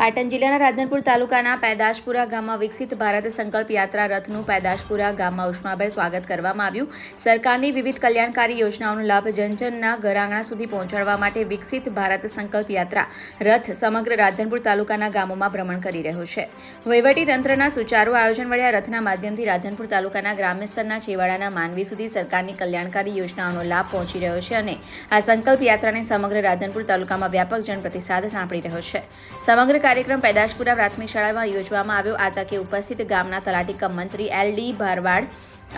પાટણ જિલ્લાના રાધનપુર તાલુકાના પેદાશપુરા ગામમાં વિકસિત ભારત સંકલ્પ યાત્રા રથનું પેદાશપુરા ગામમાં ઉષ્માભેર સ્વાગત કરવામાં આવ્યું. સરકારની વિવિધ કલ્યાણકારી યોજનાઓનો લાભ જનજનના ઘરાંગણા સુધી પહોંચાડવા માટે વિકસિત ભારત સંકલ્પ યાત્રા રથ સમગ્ર રાધનપુર તાલુકાના ગામોમાં ભ્રમણ કરી રહ્યો છે. વહીવટી તંત્રના સુચારુ આયોજન વડે આ રથના માધ્યમથી રાધનપુર તાલુકાના ગ્રામ્ય સ્તરના છેવાડાના માનવી સુધી સરકારની કલ્યાણકારી યોજનાઓનો લાભ પહોંચી રહ્યો છે અને આ સંકલ્પ યાત્રાને સમગ્ર રાધનપુર તાલુકામાં વ્યાપક જનપ્રતિસાદ સાંપડી રહ્યો છે. સમગ્ર કાર્યક્રમ પેદાશપુરા પ્રાથમિક શાળામાં યોજવામાં આવ્યો. આ તકે ઉપસ્થિત ગામના તલાટી મંત્રી એલ ડી ભારવાડ,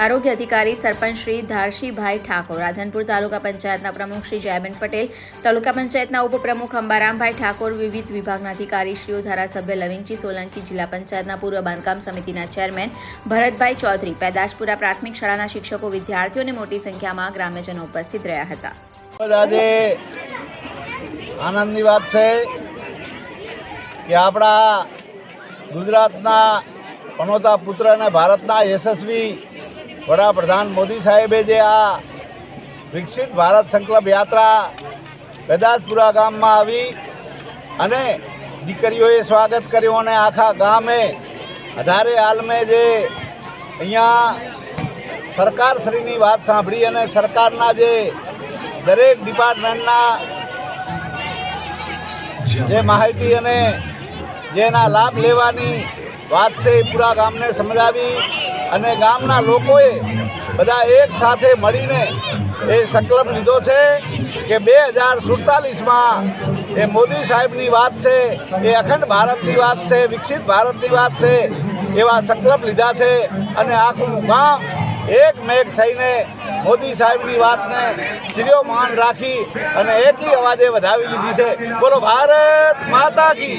આરોગ્ય અધિકારી સરપંચ શ્રી ધારશીભાઈ ઠાકોર, રાધનપુર તાલુકા પંચાયતના પ્રમુખ શ્રી જયબેન પટેલ, તાલુકા પંચાયતના ઉપપ્રમુખ અંબારામભાઈ ઠાકોર, વિવિધ વિભાગના અધિકારીશ્રીઓ, ધારાસભ્ય લવિંગજી સોલંકી, જિલ્લા પંચાયતના પૂર્વ બાંધકામ સમિતિના ચેરમેન ભરતભાઈ ચૌધરી, પેદાશપુરા પ્રાથમિક શાળાના શિક્ષકો, વિદ્યાર્થીઓ અને મોટી સંખ્યામાં ગ્રામ્યજનો ઉપસ્થિત રહ્યા હતા. આનંદની વાત છે. કે આપણા ગુજરાતના પનોતા પુત્ર અને ભારતના યશસ્વી વડાપ્રધાન મોદી સાહેબે જે આ વિકસિત ભારત સંકલ્પ યાત્રા બેદાસપુરા ગામમાં આવી અને દીકરીઓએ સ્વાગત કર્યું અને આખા ગામે, અઢારે હાલમે જે અહીંયા સરકારશ્રીની વાત સાંભળી અને સરકારના જે દરેક ડિપાર્ટમેન્ટના જે માહિતી અને જેના લાભ લેવાની વાત છે એ પૂરા ગામને સમજાવી અને ગામના લોકોએ બધા એક સાથે મળીને એ સંકલ્પ લીધો છે કે બે હજાર સુડતાલીસમાં એ મોદી સાહેબની વાત છે, એ અખંડ ભારતની વાત છે, વિકસિત ભારતની વાત છે, એવા સંકલ્પ લીધા છે અને આખું ગામ એક મેઘ થઈને મોદી સાહેબની વાતને શિરોમાન રાખી અને એકી અવાજે વધાવી લીધી છે. બોલો, ભારત માતા કી.